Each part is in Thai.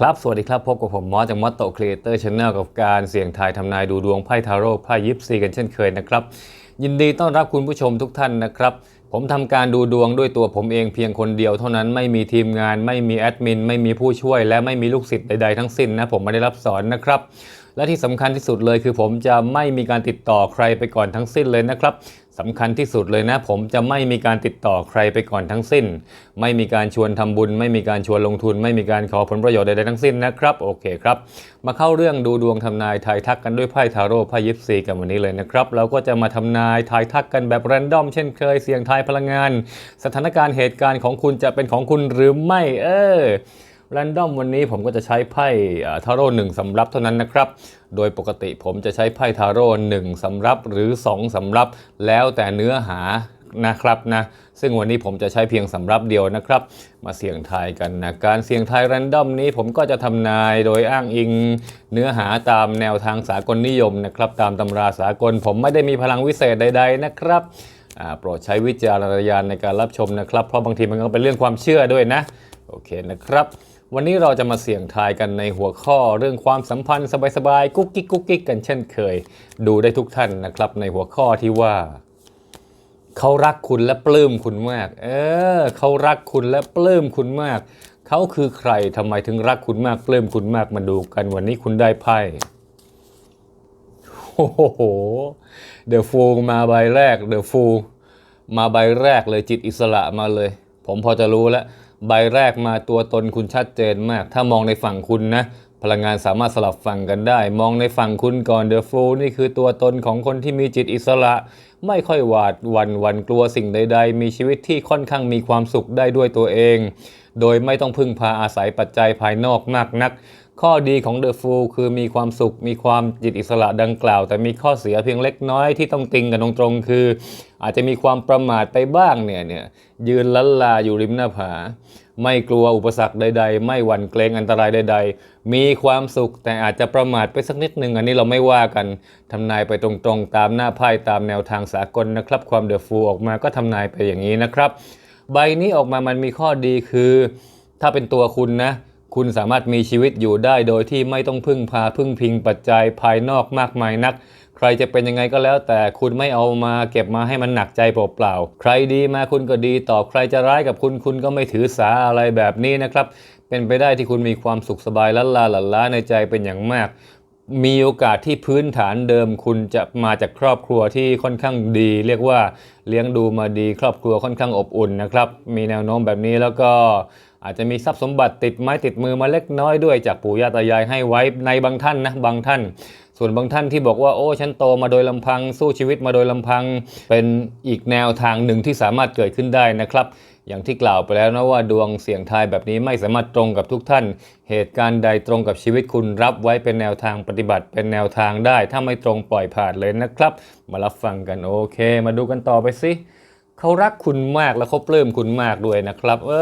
ครับสวัสดีครับ พบกับผมมอสจากมอสโตครีเอเตอร์ช n แนลกับการเสี่ยงทายทำนายดูดวงไพ่ทาโร่ไพ่ยิปซีกันเช่นเคยนะครับ ยินดีต้อนรับคุณผู้ชมทุกท่านนะครับ ผมทำการดูดวงด้วยตัวผมเองเพียงคนเดียวเท่านั้นไม่มีทีมงาน ไม่มีแอดมิน ไม่มีผู้ช่วย และไม่มีลูกศิษย์ใดๆทั้งสิ้นนะผมไม่ได้รับสอนนะครับและที่สำคัญที่สุดเลยคือผมจะไม่มีการติดต่อใครไปก่อนทั้งสิ้นเลยนะครับ สำคัญที่สุดเลยนะ ผมจะไม่มีการติดต่อใครไปก่อนทั้งสิ้น ไม่มีการชวนทำบุญ ไม่มีการชวนลงทุน ไม่มีการขอผลประโยชน์ใดๆทั้งสิ้นนะครับโอเคครับ มาเข้าเรื่องดูดวงทำนายทายทักกันด้วยไพ่ทาโร่ไพ่ยิปซีกันวันนี้เลยนะครับ เราก็จะมาทำนายทายทักกันแบบแรนดอมเช่นเคยเสี่ยงทายพลังงาน สถานการณ์เหตุการณ์ของคุณจะเป็นของคุณหรือไม่เออ แรนดอมวันนี้ผมก็จะใช้ไพ่ทาโร่หนึ่งสำรับเท่านั้นนะครับ โดยปกติผมจะใช้ไพ่ทาโร่หนึ่งสำรับหรือ 2สำรับ แล้วแต่เนื้อหานะครับนะซึ่งวันนี้ผมจะใช้เพียงสำรับเดียวนะครับ มาเสี่ยงทายกันนะการเสี่ยงทายแรนดอมนี้ผมก็จะทำนายโดยอ้างอิงเนื้อหาตามแนวทางสากลนิยมนะครับ ตามตำราสากลผมไม่ได้มีพลังวิเศษใด ๆ นะครับโปรดใช้วิจารณญาณในการรับชมนะครับ เพราะบางทีมันก็เป็นเรื่องความเชื่อด้วยนะ โอเคนะครับ วันนี้เราจะมาเสี่ยงทายกันในหัวข้อเรื่องความสัมพันธ์สบายๆ กุ๊กกิ๊กกุ๊กกิ๊กกันเช่นเคย ดูได้ทุกท่านนะครับ ในหัวข้อที่ว่าเขารักคุณและปลื้มคุณมาก เออเขารักคุณและปลื้มคุณมาก เขาคือใครทำไมถึงรักคุณมากปลื้มคุณมากมาดูกันวันนี้คุณได้ไพ่โอ้โหเดอะฟูมาใบแรกเดอะฟูมาใบแรกเลยจิตอิสระมาเลย ผมพอจะรู้แล้ว ใบแรกมาตัวตนคุณชัดเจนมาก ถ้ามองในฝั่งคุณนะ พลังงานสามารถสลับฝั่งกันได้ มองในฝั่งคุณก่อนเดอะฟูนี่คือตัวตนของคนที่มีจิตอิสระ ไม่ค่อยหวาดวันวันกลัวสิ่งใด ๆ มีชีวิตที่ค่อนข้างมีความสุขได้ด้วยตัวเอง โดยไม่ต้องพึ่งพาอาศัยปัจจัยภายนอกมากนัก ข้อดีของเดอะฟูคือมีความสุข มีความจิตอิสระดังกล่าว แต่มีข้อเสียเพียงเล็กน้อยที่ต้องติงกันตรงๆ คือ อาจจะมีความประมาทไปบ้างเนี่ยเนี่ยยืนลันลาอยู่ริมหน้าผา ไม่กลัวอุปสรรคใด ๆ ไม่หวั่นเกรงอันตรายใด ๆ มีความสุขแต่อาจจะประมาทไปสักนิดหนึ่งอันนี้เราไม่ว่ากันทำนายไปตรงๆ ตามหน้าไพ่ตามแนวทางสากลนะครับ ความเดอะฟูออกมาก็ทำนายไปอย่างนี้นะครับ ใบนี้ออกมามันมีข้อดีคือ ถ้าเป็นตัวคุณนะ คุณสามารถมีชีวิตอยู่ได้โดยที่ไม่ต้องพึ่งพาพึ่งพิงปัจจัยภายนอกมากมายนัก ใครจะเป็นยังไงก็แล้ว แต่คุณไม่เอามาเก็บมาให้มันหนักใจเปล่าๆ ใครดีมาคุณก็ดีตอบใครจะร้ายกับคุณคุณก็ไม่ถือสาอะไรแบบนี้นะครับ เป็นไปได้ที่คุณมีความสุขสบายละลาหลันล้าในใจเป็นอย่างมากมีโอกาสที่พื้นฐานเดิมคุณจะมาจากครอบครัวที่ค่อนข้างดี เรียกว่าเลี้ยงดูมาดีครอบครัวค่อนข้างอบอุ่นนะครับ มีแนวโน้มแบบนี้แล้วก็ อาจจะมีทรัพย์สมบัติติดไม้ติดมือมาเล็กน้อยด้วยจากปู่ย่าตายายให้ไว้ในบางท่านนะบางท่าน ส่วนบางท่านที่บอกว่าโอ้ฉันโตมาโดยลำพัง สู้ชีวิตมาโดยลำพัง เป็นอีกแนวทางหนึ่งที่สามารถเกิดขึ้นได้นะครับอย่างที่กล่าวไปแล้วนะว่าดวงเสี่ยงทายแบบนี้ไม่สามารถตรงกับทุกท่าน เหตุการณ์ใดตรงกับชีวิตคุณรับไว้เป็นแนวทางปฏิบัติ เป็นแนวทางได้ ถ้าไม่ตรงปล่อยผ่านเลยนะครับ มารับฟังกันโอเค มาดูกันต่อไปสิเขารักคุณมากแล้วเขาปลื้มคุณมากด้วยนะครับ เอ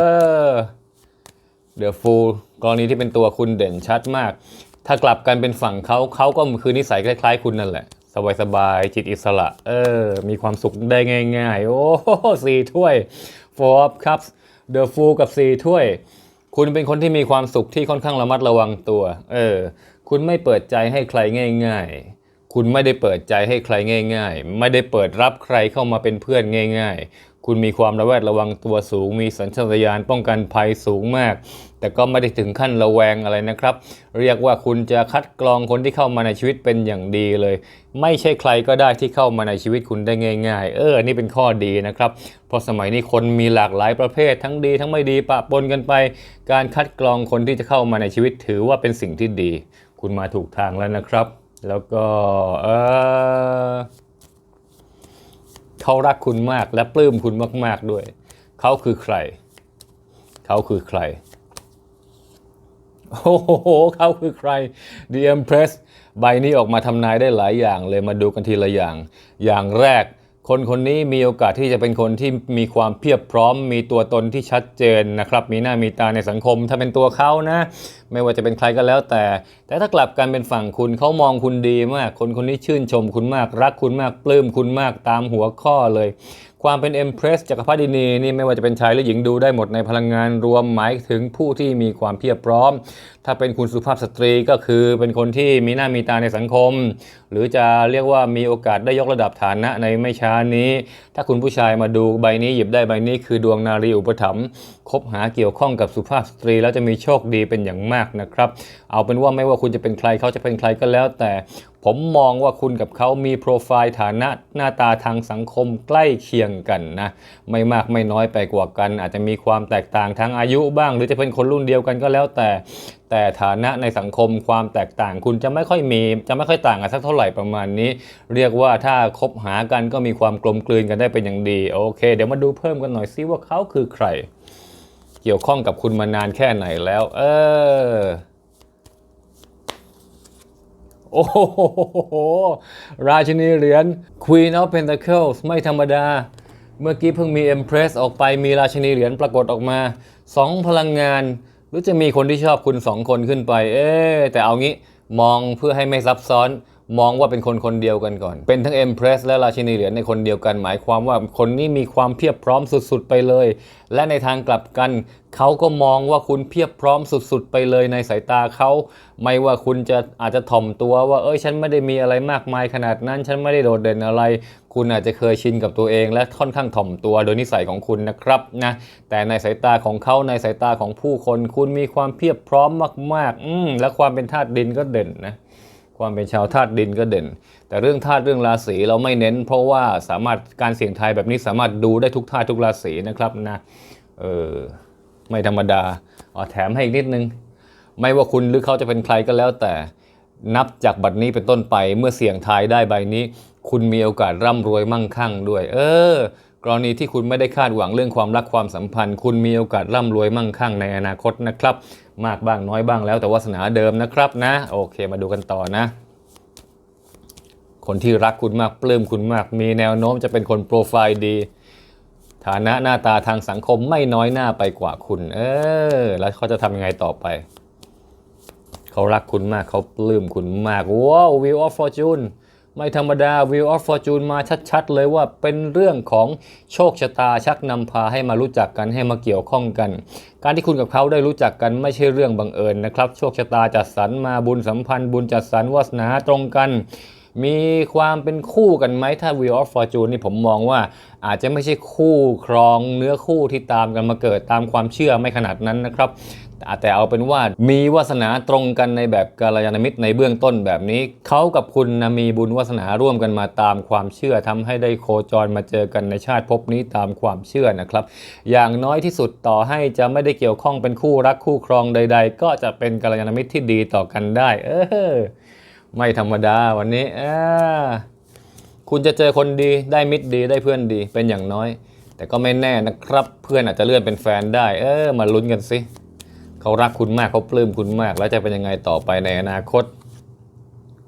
อ เดอะฟูลกรณีที่เป็นตัวคุณเด่นชัดมาก ถ้ากลับกันเป็นฝั่งเขาเขาก็คือนิสัยคล้ายๆ คุณนั่นแหละ สบายๆจิตอิสระ เออ มีความสุขได้ง่าย ๆ โอ้โหสี่ถ้วย four of cups the fool กับสี่ถ้วย คุณเป็นคนที่มีความสุขที่ค่อนข้างระมัดระวังตัว เออ คุณไม่เปิดใจให้ใครง่าย ๆคุณไม่ได้เปิดใจให้ใครง่าย ๆ ไม่ได้เปิดรับใครเข้ามาเป็นเพื่อนง่ายๆ คุณมีความระแวดระวังตัวสูง มีสัญชาตญาณป้องกันภัยสูงมาก แต่ก็ไม่ได้ถึงขั้นระแวงอะไรนะครับ เรียกว่าคุณจะคัดกรองคนที่เข้ามาในชีวิตเป็นอย่างดีเลย ไม่ใช่ใครก็ได้ที่เข้ามาในชีวิตคุณได้ง่าย ๆ เออ นี่เป็นข้อดีนะครับ เพราะสมัยนี้คนมีหลากหลายประเภททั้งดี ทั้งไม่ดีปะปนกันไป การคัดกรองคนที่จะเข้ามาในชีวิตถือว่าเป็นสิ่งที่ดี คุณมาถูกทางแล้วนะครับ แล้วก็เออ เขารักคุณมากและปลื้มคุณมาก ๆด้วย เขาคือใคร เขาคือใคร โอ้โห เขาคือใคร The Empress ใบนี้ออกมาทำนายได้หลายอย่างเลยมาดูกันทีละอย่าง อย่างแรก คนคนนี้มีโอกาสที่จะเป็นคนที่มีความเพียบพร้อม มีตัวตนที่ชัดเจนนะครับ มีหน้ามีตาในสังคม ถ้าเป็นตัวเขานะ ไม่ว่าจะเป็นใครก็แล้วแต่ แต่ถ้ากลับกันเป็นฝั่งคุณเขามองคุณดีมาก คนคนนี้ชื่นชมคุณมาก รักคุณมาก ปลื้มคุณมากตามหัวข้อเลย ความเป็น Empress จักรพรรดินีนี่ไม่ว่าจะเป็นชายหรือหญิงดูได้หมดในพลังงานรวมหมายถึงผู้ที่มีความเพียบพร้อม ถ้าเป็นคุณสุภาพสตรีก็คือเป็นคนที่มีหน้ามีตาในสังคม หรือจะเรียกว่ามีโอกาสได้ยกระดับฐานะในไม่ช้านี้ ถ้าคุณผู้ชายมาดูใบนี้หยิบได้ใบนี้คือดวงนารีอุปถัมภ์คบหาเกี่ยวข้องกับสุภาพสตรี แล้วจะมีโชคดีเป็นอย่างมากนะครับ เอาเป็นว่าไม่ว่าคุณจะเป็นใครเขาจะเป็นใครก็แล้วแต่ ผมมองว่าคุณกับเขามีโปรไฟล์ฐานะหน้าตาทางสังคมใกล้เคียงกันนะ ไม่มากไม่น้อยไปกว่ากัน อาจจะมีความแตกต่างทางอายุบ้าง หรือจะเป็นคนรุ่นเดียวกันก็แล้วแต่ แต่ฐานะในสังคมความแตกต่าง คุณจะไม่ค่อยมี จะไม่ค่อยต่างกันสักเท่าไหร่ประมาณนี้ เรียกว่าถ้าคบหากันก็มีความกลมกลืนกันได้เป็นอย่างดีโอเค เดี๋ยวมาดูเพิ่มกันหน่อยซิว่าเขาคือใคร เกี่ยวข้องกับคุณมานานแค่ไหนแล้ว เออ โอ้โห ราชินีเหรียญ Queen of Pentacles ไม่ธรรมดา เมื่อกี้เพิ่งมี Empress ออกไปมีราชินีเหรียญปรากฏออกมาสองพลังงาน หรือจะมีคนที่ชอบคุณสองคนขึ้นไป เอ๊แต่เอางี้มองเพื่อให้ไม่ซับซ้อน มองว่าเป็นคนคนเดียวกันก่อน เป็นทั้ง Empress และราชินีเหรียญในคนเดียวกัน หมายความว่าคนนี้มีความเพียบพร้อมสุดๆไปเลย และในทางกลับกัน เขาก็มองว่าคุณเพียบพร้อมสุดๆ ไปเลยในสายตาเขา ไม่ว่าคุณจะอาจจะถ่อมตัวว่าเอ้ยฉันไม่ได้มีอะไรมากมายขนาดนั้น ฉันไม่ได้โดดเด่นอะไร คุณอาจจะเคยชินกับตัวเอง และค่อนข้างถ่อมตัวโดยนิสัยของคุณนะครับนะแต่ในสายตาของเขาในสายตาของผู้คน คุณมีความเพียบพร้อมมากๆ อืมและความเป็นธาตุดินก็เด่นนะความเป็นชาวธาตุดินก็เด่น แต่เรื่องธาตุเรื่องราศีเราไม่เน้น เพราะว่าสามารถการเสี่ยงทายแบบนี้สามารถดูได้ทุกธาตุทุกราศีนะครับนะเออ ไม่ธรรมดาอ๋อแถมให้อีกนิดนึง ไม่ว่าคุณหรือเขาจะเป็นใครก็แล้วแต่นับจากบัดนี้เป็นต้นไปเมื่อเสี่ยงทายได้ใบนี้ คุณมีโอกาสร่ำรวยมั่งคั่งด้วย เออ กรณีที่คุณไม่ได้คาดหวังเรื่องความรักความสัมพันธ์ คุณมีโอกาสร่ำรวยมั่งคั่งในอนาคตนะครับ มากบ้างน้อยบ้างแล้วแต่วาสนาเดิมนะครับนะ โอเคมาดูกันต่อนะ คนที่รักคุณมากปลื้มคุณมาก มีแนวโน้มจะเป็นคนโปรไฟล์ดี ฐานะหน้าตาทางสังคมไม่น้อยหน้าไปกว่าคุณ เออ แล้วเขาจะทำยังไงต่อไป เขารักคุณมากเขาปลื้มคุณมาก ว้าว Wheel of Fortune ไม่ธรรมดา Wheel of Fortune มาชัดๆ เลยว่าเป็นเรื่องของโชคชะตาชักนำพาให้มารู้จักกันให้มาเกี่ยวข้องกัน การที่คุณกับเขาได้รู้จักกันไม่ใช่เรื่องบังเอิญนะครับ โชคชะตาจัดสรรมาบุญสัมพันธ์ บุญจัดสรรวาสนาตรงกัน มีความเป็นคู่กันไหมถ้า Wheel of Fortune นี่ผมมองว่าอาจจะไม่ใช่คู่ครองเนื้อคู่ที่ตามกันมาเกิดตามความเชื่อไม่ขนาดนั้นนะครับแต่เอาเป็นว่ามีวาสนาตรงกันในแบบกาลยานมิตรในเบื้องต้นแบบนี้ เขากับคุณนะมีบุญวาสนาร่วมกันมาตามความเชื่อทำให้ได้โคจรมาเจอกันในชาติภพนี้ตามความเชื่อนะครับ อย่างน้อยที่สุดต่อให้จะไม่ได้เกี่ยวข้องเป็นคู่รักคู่ครองใด ๆ ก็จะเป็นกาลยานมิตรที่ดีต่อกันได้ เออ ไม่ธรรมดาวันนี้คุณจะเจอคนดีได้มิตรดีได้เพื่อนดีเป็นอย่างน้อย แต่ก็ไม่แน่นะครับ เพื่อนอาจจะเลื่อนเป็นแฟนได้ เออ มาลุ้นกันสิเขารักคุณมากเขาปลื้มคุณมาก แล้วจะเป็นยังไงต่อไปในอนาคต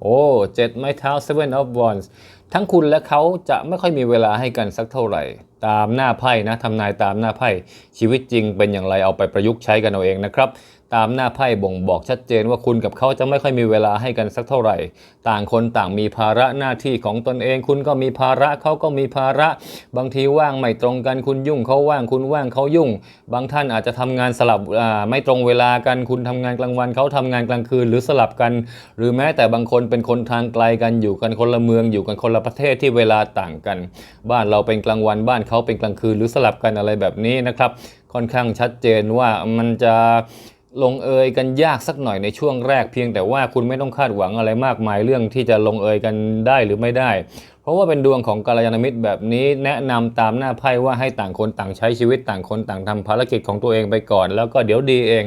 โอ้เจ็ดไม้เท้า seven of wands ทั้งคุณและเขาจะไม่ค่อยมีเวลาให้กันสักเท่าไหร่ ตามหน้าไพ่นะทำนายตามหน้าไพ่ชีวิตจริงเป็นอย่างไรเอาไปประยุกต์ใช้กันเอาเองนะครับ ตามหน้าไพ่บ่งบอกชัดเจนว่าคุณกับเขาจะไม่ค่อยมีเวลาให้กันสักเท่าไหร่ ต่างคนต่างมีภาระหน้าที่ของตนเอง คุณก็มีภาระเขาก็มีภาระ บางทีว่างไม่ตรงกันคุณยุ่งเขาว่างคุณว่างเขายุ่ง บางท่านอาจจะทำงานสลับไม่ตรงเวลากัน คุณทำงานกลางวันเขาทำงานกลางคืนหรือสลับกัน หรือแม้แต่บางคนเป็นคนทางไกลกันอยู่กันคนละเมืองอยู่กันคนละประเทศที่เวลาต่างกัน บ้านเราเป็นกลางวันบ้านเขาเป็นกลางคืนหรือสลับกันอะไรแบบนี้นะครับค่อนข้างชัดเจนว่ามันจะ ลงเอยกันยากสักหน่อยในช่วงแรกเพียงแต่ว่าคุณไม่ต้องคาดหวังอะไรมากมายเรื่องที่จะลงเอยกันได้หรือไม่ได้ เพราะว่าเป็นดวงของกาลยานมิตรแบบนี้แนะนำตามหน้าไพ่ว่าให้ต่างคนต่างใช้ชีวิตต่างคนต่างทำภารกิจของตัวเองไปก่อน แล้วก็เดี๋ยวดีเอง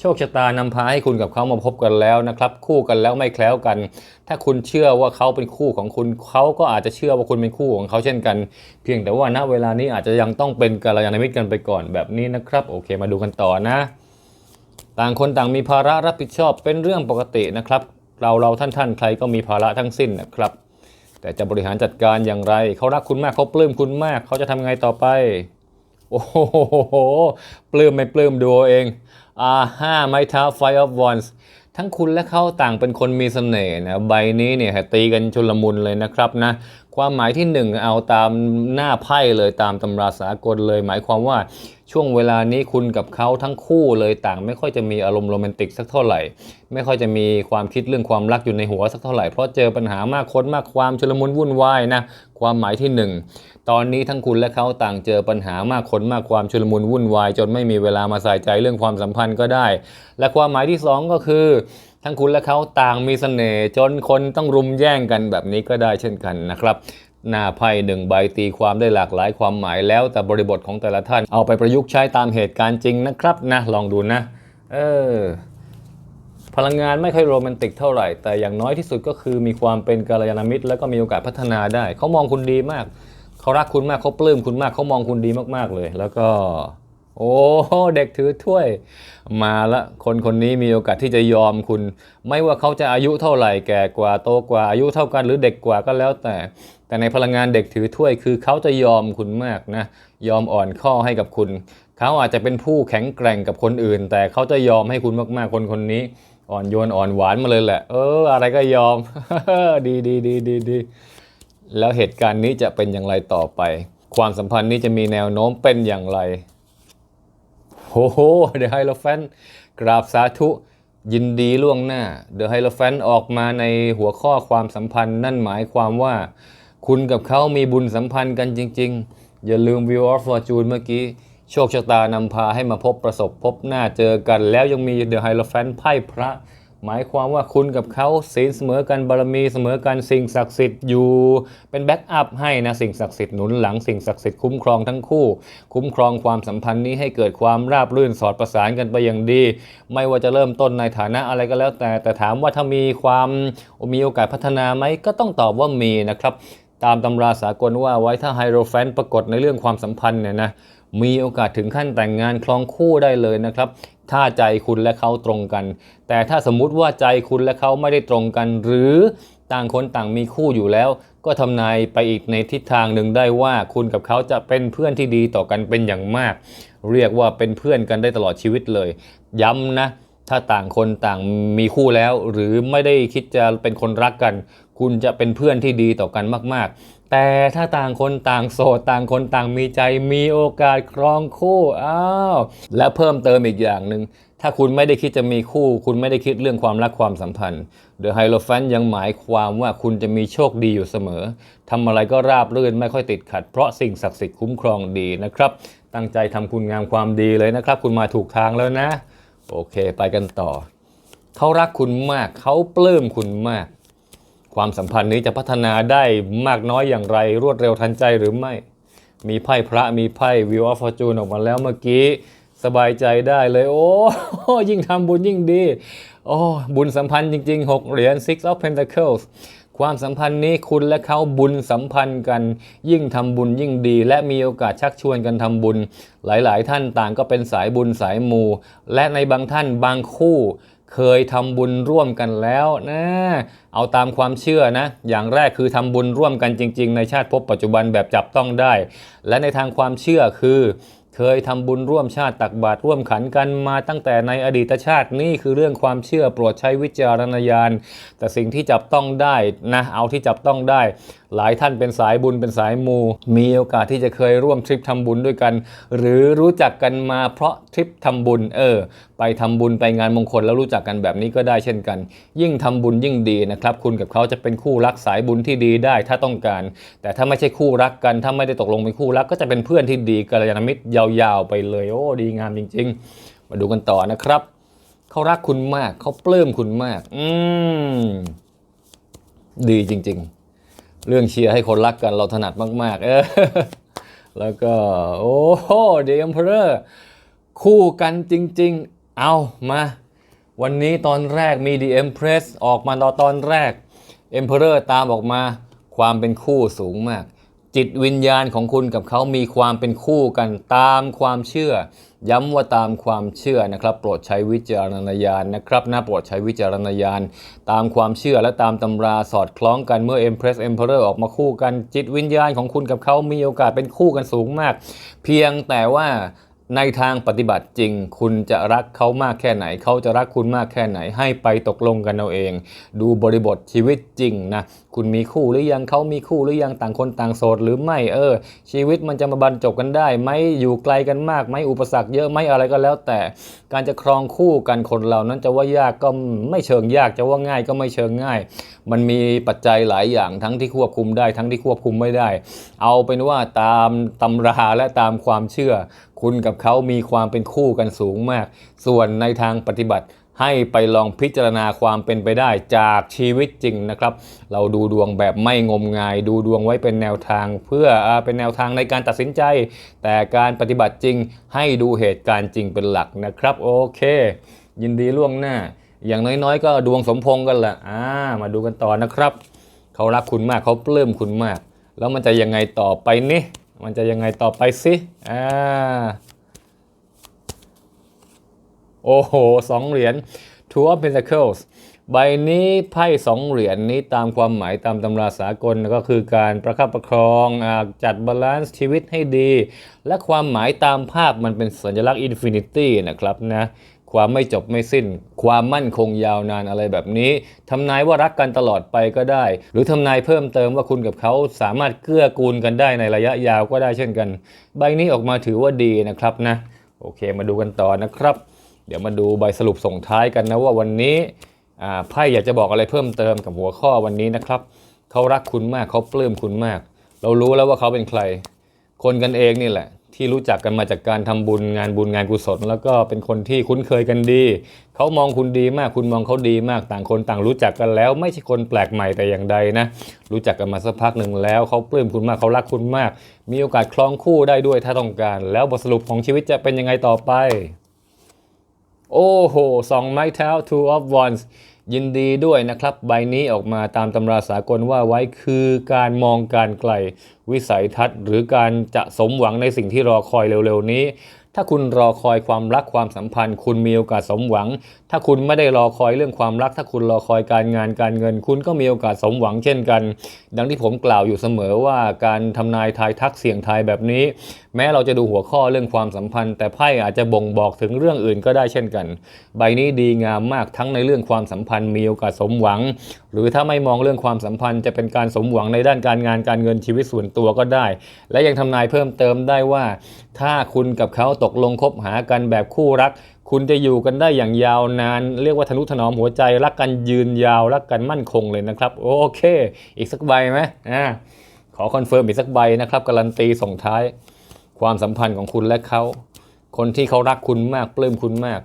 โชคชะตานำพาให้คุณกับเขามาพบกันแล้วนะครับ คู่กันแล้วไม่แคล้วกัน ถ้าคุณเชื่อว่าเขาเป็นคู่ของคุณเขาก็อาจจะเชื่อว่าคุณเป็นคู่ของเขาเช่นกัน เพียงแต่ว่าณเวลานี้อาจจะยังต้องเป็นกัลยาณมิตรกันไปก่อนแบบนี้นะครับ โอเคมาดูกันต่อนะ ต่างคนต่างมีภาระรับผิดชอบเป็นเรื่องปกตินะครับ เราเราท่านท่านใครก็มีภาระทั้งสิ้นนะครับ แต่จะบริหารจัดการอย่างไร เขารักคุณมากเขาปลื้มคุณมาก เขาจะทำไงต่อไป โอ้โหปลื้มไม่ปลื้มดูเองอ่าห้าไม้เท้า Five of Wands ทั้งคุณและเขาต่างเป็นคนมีเสน่ห์นะใบนี้เนี่ยตีกันชุลมุนเลยนะครับนะ ความหมายที่หนึ่งเอาตามหน้าไพ่เลยตามตำราสากลเลย หมายความว่าช่วงเวลานี้คุณกับเขาทั้งคู่เลยต่าง ไม่ค่อยจะมีอารมณ์โรแมนติกสักเท่าไหร่ ไม่ค่อยจะมีความคิดเรื่องความรักอยู่ในหัวสักเท่าไหร่ เพราะเจอปัญหามากคนมากความชุลมุนวุ่นวายนะความหมายที่หนึ่งตอนนี้ทั้งคุณและเขาต่างเจอปัญหามากคนมากความชุลมุนวุ่นวาย จนไม่มีเวลามาใส่ใจเรื่องความสัมพันธ์ก็ได้ และความหมายที่สองก็คือ ทั้งคุณและเขาต่างมีเสน่ห์จนคนต้องรุมแย่งกันแบบนี้ก็ได้เช่นกันนะครับหน้าไพ่หนึ่งใบตีความได้หลากหลายความหมายแล้วแต่บริบทของแต่ละท่านเอาไปประยุกต์ใช้ตามเหตุการณ์จริงนะครับนะลองดูนะ เออ พลังงานไม่ค่อยโรแมนติกเท่าไหร่ แต่อย่างน้อยที่สุดก็คือมีความเป็นกัลยาณมิตร แล้วก็มีโอกาสพัฒนาได้ เขามองคุณดีมาก เขารักคุณมากเขาปลื้มคุณมากเขามองคุณดีมากๆเลย แล้วก็ โอ้เด็กถือถ้วย มาละคนคนนี้มีโอกาสที่จะยอมคุณ ไม่ว่าเขาจะอายุเท่าไหร่แก่กว่าโตกว่าอายุเท่ากันหรือเด็กกว่าก็แล้วแต่ แต่ในพลังงานเด็กถือถ้วยคือเขาจะยอมคุณมากนะ ยอมอ่อนข้อให้กับคุณ เขาอาจจะเป็นผู้แข็งแกร่งกับคนอื่น แต่เขาจะยอมให้คุณมากๆคนคนนี้ อ่อนโยนอ่อนหวานมาเลยแหละ เออ อะไรก็ยอม ดีดีดีดีดีแล้วเหตุการณ์นี้จะเป็นอย่างไรต่อไป ความสัมพันธ์นี้จะมีแนวโน้มเป็นอย่างไร โอ้โหเดอะไฮโลแฟนกราบสาธุยินดีล่วงหน้าเดอะไฮโลแฟนออกมาในหัวข้อความสัมพันธ์นั่นหมายความว่า คุณกับเขามีบุญสัมพันธ์กันจริง ๆ อย่าลืม View of Fortune เมื่อกี้ โชคชะตานำพาให้มาพบประสบพบหน้าเจอกัน แล้วยังมี The h i e r o p h a n t ไพ่พระ หมายความว่าคุณกับเขาศีลเสมอกันบารมีเสมอกันสิ่งศักดิ์สิทธิ์อยู่เป็นแบ็กอัพให้นะสิ่งศักดิ์สิทธิ์หนุนหลังสิ่งศักดิ์สิทธิ์คุ้มครองทั้งคู่ คุ้มครองความสัมพันธ์นี้ให้เกิดความราบรื่นสอดประสานกันไปอย่างดี ไม่ว่าจะเริ่มต้นในฐานะอะไรก็แล้วแต่ แต่ถามว่าถ้ามีความมีโอกาสพัฒนาไหมก็ต้องตอบว่ามีนะครับตามตำราสากลว่าไว้ถ้าไฮโรแฟนปรากฏในเรื่องความสัมพันธ์เนี่ยนะมีโอกาสถึงขั้นแต่งงานครองคู่ได้เลยนะครับ ถ้าใจคุณและเขาตรงกัน แต่ถ้าสมมุติว่าใจคุณและเขาไม่ได้ตรงกัน หรือต่างคนต่างมีคู่อยู่แล้ว ก็ทำนายไปอีกในทิศทางหนึ่งได้ว่าคุณกับเขาจะเป็นเพื่อนที่ดีต่อกันเป็นอย่างมาก เรียกว่าเป็นเพื่อนกันได้ตลอดชีวิตเลย ย้ำนะถ้าต่างคนต่างมีคู่แล้ว หรือไม่ได้คิดจะเป็นคนรักกัน คุณจะเป็นเพื่อนที่ดีต่อกันมาก ๆ แต่ถ้าต่างคนต่างโสดต่างคนต่างมีใจมีโอกาสครองคู่อ้าวและเพิ่มเติมอีกอย่างหนึ่งถ้าคุณไม่ได้คิดจะมีคู่ คุณไม่ได้คิดเรื่องความรักความสัมพันธ์เดอะไฮโลแฟนยังหมายความว่าคุณจะมีโชคดีอยู่เสมอทำอะไรก็ราบรื่นไม่ค่อยติดขัด เพราะสิ่งศักดิ์สิทธิ์คุ้มครองดีนะครับ ตั้งใจทำคุณงามความดีเลยนะครับ คุณมาถูกทางแล้วนะ โอเค ไปกันต่อ เขารักคุณมากเขาปลื้มคุณมาก ความสัมพันธ์นี้จะพัฒนาได้มากน้อยอย่างไรรวดเร็วทันใจหรือไม่ มีไพ่พระมีไพ่ View of Fortune ออกมาแล้วเมื่อกี้สบายใจได้เลย โอ้ยิ่งทำบุญยิ่งดี โอ้บุญสัมพันธ์จริง ๆ 6 เหรียญ Six of Pentacles ความสัมพันธ์นี้คุณและเขาบุญสัมพันธ์กัน ยิ่งทำบุญยิ่งดี และมีโอกาสชักชวนกันทำบุญ หลายๆ ท่านต่างก็เป็นสายบุญสายมู และในบางท่านบางคู่ เคยทำบุญร่วมกันแล้วนะเอาตามความเชื่อนะ อย่างแรกคือทำบุญร่วมกันจริง ๆ ในชาติภพปัจจุบันแบบจับต้องได้ และในทางความเชื่อคือเคยทำบุญร่วมชาติตักบาตรร่วมขันกันมาตั้งแต่ในอดีตชาตินี่คือเรื่องความเชื่อโปรดใช้วิจารณญาณ แต่สิ่งที่จับต้องได้นะเอาที่จับต้องได้หลายท่านเป็นสายบุญเป็นสายมู มีโอกาสที่จะเคยร่วมทริปทำบุญด้วยกัน หรือรู้จักกันมาเพราะทริปทำบุญเออ ไปทำบุญไปงานมงคลแล้วรู้จักกันแบบนี้ก็ได้เช่นกัน ยิ่งทำบุญยิ่งดีนะครับ คุณกับเขาจะเป็นคู่รักสายบุญที่ดีได้ถ้าต้องการ แต่ถ้าไม่ใช่คู่รักกัน ถ้าไม่ได้ตกลงเป็นคู่รักก็จะเป็นเพื่อนที่ดีกัลยาณมิตรยาวๆ ไปเลยโอ้ดีงามจริง ๆ มาดูกันต่อนะครับเขารักคุณมากเขาปลื้มคุณมาก อืมดีจริง ๆ เรื่องเชียร์ให้คนรักกันเราถนัดมาก ๆ เออแล้วก็ โอ้โหเดมเพอร์คู่กันจริง ๆ เอามา วันนี้ตอนแรกมี The Empress ออกมาตอนตอนแรก Emperor ตามออกมาความเป็นคู่สูงมาก จิตวิญญาณของคุณกับเขามีความเป็นคู่กันตามความเชื่อ ย้ำว่าตามความเชื่อนะครับ โปรดใช้วิจารณญาณนะครับนะโปรดใช้วิจารณญาณ ตามความเชื่อและตามตำราสอดคล้องกันเมื่อ Empress Emperor ออกมาคู่กันจิตวิญญาณของคุณกับเขามีโอกาสเป็นคู่กันสูงมาก เพียงแต่ว่าในทางปฏิบัติจริง คุณจะรักเขามากแค่ไหน เขาจะรักคุณมากแค่ไหน ให้ไปตกลงกันเอาเอง ดูบริบทชีวิตจริงนะ คุณมีคู่หรือยังเขามีคู่หรือยังต่างคนต่างโสดหรือไม่เออ ชีวิตมันจะมาบรรจบกันได้ไหมอยู่ไกลกันมากไหมอุปสรรคเยอะไหมอะไรก็แล้ว แต่การจะครองคู่กันคนเรานั้นจะว่ายากก็ไม่เชิงยากจะว่าง่ายก็ไม่เชิงง่าย มันมีปัจจัยหลายอย่างทั้งที่ควบคุมได้ ทั้งที่ควบคุมไม่ได้ เอาเป็นว่าตามตำราและตามความเชื่อ คุณกับเขามีความเป็นคู่กันสูงมาก ส่วนในทางปฏิบัติ ให้ไปลองพิจารณาความเป็นไปได้จากชีวิตจริงนะครับ เราดูดวงแบบไม่งมงาย ดูดวงไว้เป็นแนวทางเพื่ออเป็นแนวทางในการตัดสินใจ แต่การปฏิบัติจริง ให้ดูเหตุการณ์จริงเป็นหลักนะครับ โอเค ยินดีล่วงหน้า อย่างน้อยๆ ก็ดวงสมพงกันละอ่ามาดูกันต่อนะครับ เขารักคุณมากเขาปลื้มคุณมาก แล้วมันจะยังไงต่อไปนี่มันจะยังไงต่อไปสิอ่า โอ้โหสองเหรียญ Two of Pentacles ใบนี้ไพ่สองเหรียญนี้ตามความหมายตามตำราสากลก็คือการประคับประคองอจัดบาลานซ์ชีวิตให้ดี และความหมายตามภาพมันเป็นสัญลักษณ์อินฟินิตี้นะครับนะความไม่จบไม่สิ้น ความมั่นคงยาวนานอะไรแบบนี้ทำนายว่ารักกันตลอดไปก็ได้ หรือทำนายเพิ่มเติมว่าคุณกับเขาสามารถเกื้อกูลกันได้ในระยะยาวก็ได้เช่นกัน ใบนี้ออกมาถือว่าดีนะครับนะโอเคมาดูกันต่อนะครับ เดี๋ยวมาดูใบสรุปส่งท้ายกันนะว่าวันนี้ไพ่อยากจะบอกอะไรเพิ่มเติมกับหัวข้อวันนี้นะครับเขารักคุณมากเขาปลื้มคุณมาก เรารู้แล้วว่าเขาเป็นใคร คนกันเองนี่แหละ ที่รู้จักกันมาจากการทำบุญงานบุญงานกุศล แล้วก็เป็นคนที่คุ้นเคยกันดี เขามองคุณดีมากคุณมองเขาดีมากต่างคนต่างรู้จักกันแล้ว ไม่ใช่คนแปลกใหม่แต่อย่างใดนะ รู้จักกันมาสักพักหนึ่งแล้วเขาปลื้มคุณมากเขารักคุณมาก มีโอกาสคล้องคู่ได้ด้วยถ้าต้องการ แล้วบทสรุปของชีวิตจะเป็นยังไงต่อไป โอ้โหสองไม้เท้า two of wands ยินดีด้วยนะครับ ใบนี้ออกมาตามตำราสากลว่าไว้คือการมองการไกล วิสัยทัศน์ หรือการจะสมหวังในสิ่งที่รอคอยเร็วๆนี้ ถ้าคุณรอคอยความรักความสัมพันธ์ คุณมีโอกาสสมหวัง ถ้าคุณไม่ได้รอคอยเรื่องความรัก ถ้าคุณรอคอยการงานการเงิน คุณก็มีโอกาสสมหวังเช่นกัน ดังที่ผมกล่าวอยู่เสมอว่าการทำนายทายทักเสียงทายแบบนี้ แม้เราจะดูหัวข้อเรื่องความสัมพันธ์ แต่ไพ่อาจจะบ่งบอกถึงเรื่องอื่นก็ได้เช่นกัน ใบนี้ดีงามมากทั้งในเรื่องความสัมพันธ์มีโอกาสสมหวัง หรือถ้าไม่มองเรื่องความสัมพันธ์จะเป็นการสมหวังในด้านการงานการเงินชีวิตส่วนตัวก็ได้ และยังทำนายเพิ่มเติมได้ว่า ถ้าคุณกับเขาตกลงคบหากันแบบคู่รัก คุณจะอยู่กันได้อย่างยาวนาน เรียกว่าทนุถนอมหัวใจ รักกันยืนยาว รักกันมั่นคงเลยนะครับ โอเค อีกสักใบไหมอ่าขอคอนเฟิร์มอีกสักใบนะครับ การันตีส่งท้าย ความสัมพันธ์ของคุณและเขา คนที่เขารักคุณมากปลื้มคุณมาก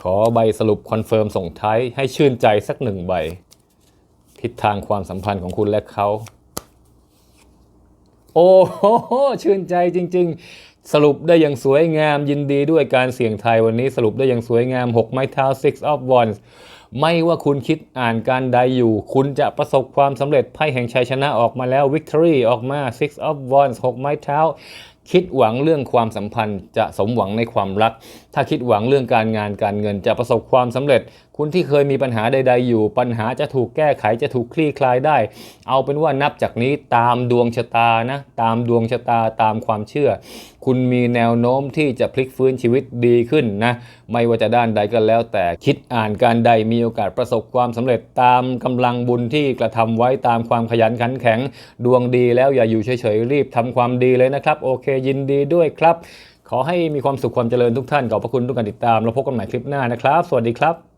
ขอใบสรุปคอนเฟิร์มส่งท้ายให้ชื่นใจสักหนึ่งใบ ทิศทางความสัมพันธ์ของคุณและเขาโอ้โหชื่นใจจริง ๆ สรุปได้อย่างสวยงามยินดีด้วยการเสี่ยงทายวันนี้สรุปได้อย่างสวยงาม 6 ไม้เท้า six of wands ไม่ว่าคุณคิดอ่านการใดอยู่ คุณจะประสบความสำเร็จไพ่แห่งชัยชนะออกมาแล้ว victory ออกมา six of wands 6 ไม้เท้า คิดหวังเรื่องความสัมพันธ์จะสมหวังในความรัก ถ้าคิดหวังเรื่องการงานการเงินจะประสบความสำเร็จ คุณที่เคยมีปัญหาใด ๆ อยู่ ปัญหาจะถูกแก้ไขจะถูกคลี่คลายได้ เอาเป็นว่านับจากนี้ตามดวงชะตานะ ตามดวงชะตาตามความเชื่อ คุณมีแนวโน้มที่จะพลิกฟื้นชีวิตดีขึ้นนะ ไม่ว่าจะด้านใดก็แล้ว แต่คิดอ่านการใดมีโอกาสประสบความสำเร็จตามกำลังบุญที่กระทำไว้ตามความขยันขันแข็ง ดวงดีแล้วอย่าอยู่เฉยๆรีบทำความดีเลยนะครับ โอเคยินดีด้วยครับ ขอให้มีความสุขความเจริญทุกท่านขอบพระคุณทุกการติดตาม แล้วพบกันใหม่คลิปหน้านะครับ สวัสดีครับ